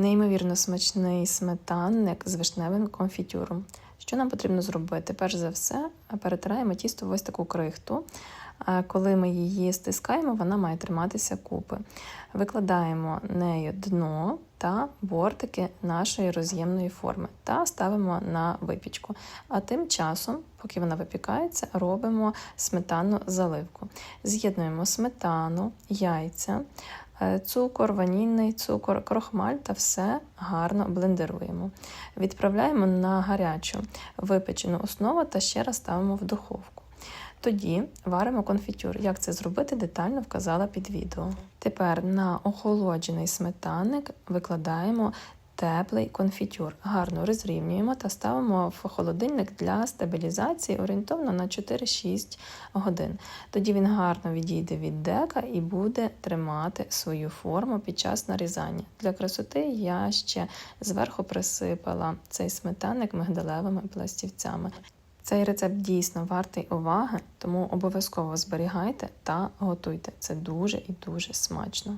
Неймовірно смачний сметанник з вишневим конфітюром. Що нам потрібно зробити? Перш за все, перетираємо тісто в ось таку крихту. А Коли ми її стискаємо, вона має триматися купи. Викладаємо нею дно та бортики нашої роз'ємної форми та ставимо на випічку. А тим часом, поки вона випікається, робимо сметанну заливку. З'єднуємо сметану, яйця, е, цукор, ванільний цукор, крохмаль та все гарно блендеруємо. Відправляємо на гарячу випечену основу та ще раз ставимо в духовку. Тоді варимо конфітюр. Як це зробити, детально вказала під відео. Тепер на охолоджений сметанник викладаємо теплий конфітюр. Гарно розрівнюємо та ставимо в холодильник для стабілізації орієнтовно на 4-6 годин. Тоді він гарно відійде від дека і буде тримати свою форму під час нарізання. Для красоти я ще зверху присипала цей сметанник мигдалевими пластівцями. Цей рецепт дійсно вартий уваги, тому обов'язково зберігайте та готуйте. Це дуже і дуже смачно.